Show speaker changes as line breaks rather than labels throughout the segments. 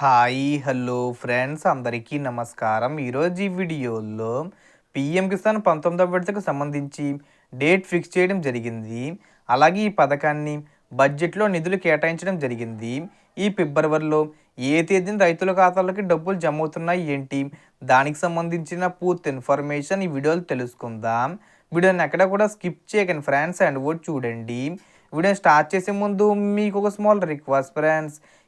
Hi hello friends అందరికీ నమస్కారం. ఈరోజు ఈ వీడియోలో పిఎం కిసాన్ పంతొమ్మిదవ విడతకు సంబంధించి డేట్ ఫిక్స్ చేయడం జరిగింది. అలాగే ఈ పథకాన్ని బడ్జెట్లో నిధులు కేటాయించడం జరిగింది. ఈ ఫిబ్రవరిలో ఏ తేదీన రైతుల ఖాతాలోకి డబ్బులు జమ అవుతున్నాయి ఏంటి? దానికి సంబంధించిన పూర్తి ఇన్ఫర్మేషన్ ఈ వీడియోలో తెలుసుకుందాం. వీడియోని ఎక్కడ కూడా స్కిప్ చేయకండి ఫ్రెండ్స్ అండ్ కూడా చూడండి. వీడియో స్టార్ట్ చేసే ముందు మీకు ఒక small request friends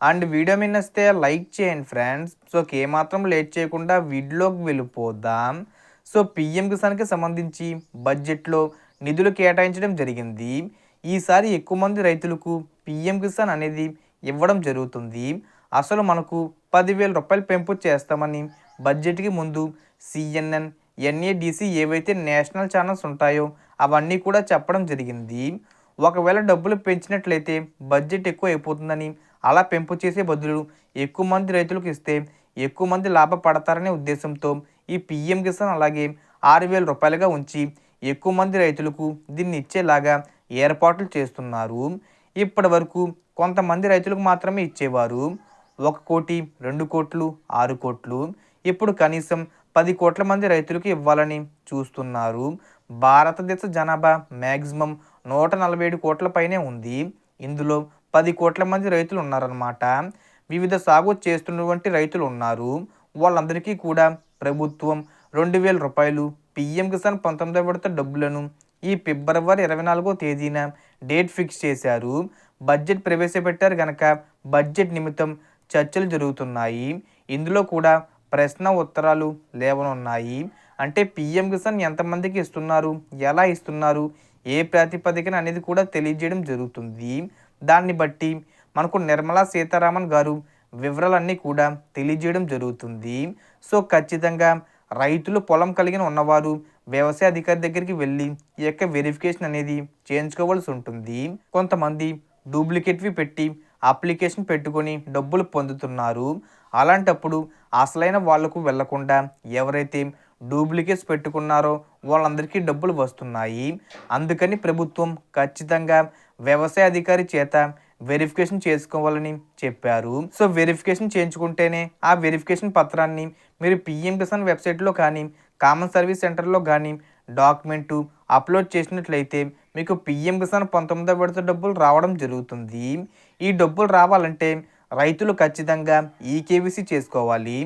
and video మీ నచ్చితే లైక్ చేయండి ఫ్రెండ్స్. సో ఏమాత్రం లేట్ చేయకుండా వీడియోకి వెళ్ళిపోదాం. సో పిఎం కిసాన్కి సంబంధించి బడ్జెట్లో నిధులు కేటాయించడం జరిగింది. ఈసారి ఎక్కువ మంది రైతులకు పిఎం కిసాన్ అనేది ఇవ్వడం జరుగుతుంది. అసలు మనకు పదివేల రూపాయలు పెంపు చేస్తామని బడ్జెట్కి ముందు సిఎన్ఎన్ ఎన్ఏడిసి ఏవైతే నేషనల్ ఛానల్స్ ఉంటాయో అవన్నీ కూడా చెప్పడం జరిగింది. ఒకవేళ డబ్బులు పెంచినట్లయితే బడ్జెట్ ఎక్కువ అయిపోతుందని అలా పెంపు చేసే బదులు ఎక్కువ మంది రైతులకు ఇస్తే ఎక్కువ మంది లాభపడతారనే ఉద్దేశంతో ఈ పిఎం కిసాన్ అలాగే ఆరు వేల రూపాయలుగా ఉంచి ఎక్కువ మంది రైతులకు దీన్ని ఇచ్చేలాగా ఏర్పాట్లు చేస్తున్నారు. ఇప్పటి వరకు కొంతమంది రైతులకు మాత్రమే ఇచ్చేవారు. ఒక కోటి రెండు కోట్లు ఆరు కోట్లు. ఇప్పుడు కనీసం పది కోట్ల మంది రైతులకు ఇవ్వాలని చూస్తున్నారు. భారతదేశ జనాభా మ్యాక్సిమం నూట నలభై ఏడు కోట్ల పైనే ఉంది. ఇందులో పది కోట్ల మంది రైతులు ఉన్నారన్నమాట. వివిధ సాగు చేస్తున్నటువంటి రైతులు ఉన్నారు. వాళ్ళందరికీ కూడా ప్రభుత్వం రెండు వేల రూపాయలు పిఎం కిసాన్ పంతొమ్మిదో విడత డబ్బులను ఈ ఫిబ్రవరి ఇరవై నాలుగో తేదీన డేట్ ఫిక్స్ చేశారు. బడ్జెట్ ప్రవేశపెట్టారు కనుక బడ్జెట్ నిమిత్తం చర్చలు జరుగుతున్నాయి. ఇందులో కూడా ప్రశ్న ఉత్తరాలు లేవనున్నాయి. అంటే పిఎం కిసాన్ ఎంతమందికి ఇస్తున్నారు? ఎలా ఇస్తున్నారు? ఏ ప్రాతిపదికన అనేది కూడా తెలియజేయడం జరుగుతుంది. దాన్ని బట్టి మనకు నిర్మలా సీతారామన్ గారు వివరాలన్నీ కూడా తెలియజేయడం జరుగుతుంది. సో ఖచ్చితంగా రైతులు పొలం కలిగిన ఉన్నవారు వ్యవసాయ అధికారి దగ్గరికి వెళ్ళి ఈ యొక్క వెరిఫికేషన్ అనేది చేయించుకోవాల్సి ఉంటుంది. కొంతమంది డూప్లికేట్వి పెట్టి అప్లికేషన్ పెట్టుకొని డబ్బులు పొందుతున్నారు. అలాంటప్పుడు అసలైన వాళ్ళకు వెళ్ళకుండా ఎవరైతే డూప్లికేట్స్ పెట్టుకున్నారో వాళ్ళందరికీ డబ్బులు వస్తున్నాయి. అందుకని ప్రభుత్వం ఖచ్చితంగా వ్యవసాయ అధికారి చేత వెరిఫికేషన్ చేసుకోవాలని చెప్పారు. సో వెరిఫికేషన్ చేయించుకుంటేనే ఆ వెరిఫికేషన్ పత్రాన్ని మీరు పిఎం కిసాన్ వెబ్సైట్లో కానీ కామన్ సర్వీస్ సెంటర్లో కానీ డాక్యుమెంటు అప్లోడ్ చేసినట్లయితే మీకు పిఎం కిసాన్ పంతొమ్మిదో విడత డబ్బులు రావడం జరుగుతుంది. ఈ డబ్బులు రావాలంటే రైతులు ఖచ్చితంగా ఈకేవీసీ చేసుకోవాలి.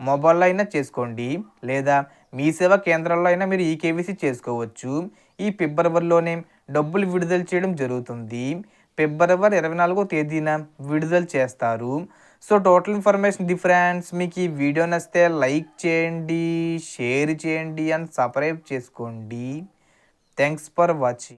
మొబైల్లో అయినా చేసుకోండి. లేదా మీ సేవా కేంద్రాల్లో అయినా మీరు ఈకేవీసీ చేసుకోవచ్చు. ఈ ఫిబ్రవరిలోనే డబ్బులు విడుదల చేయడం జరుగుతుంది. ఫిబ్రవరి ఇరవై నాలుగో తేదీన విడుదల చేస్తారు. సో టోటల్ ఇన్ఫర్మేషన్ డిఫరెన్స్ మీకు ఈ వీడియో నచ్చితే లైక్ చేయండి షేర్ చేయండి అండ్ సబ్స్క్రైబ్ చేసుకోండి. Thanks for watching.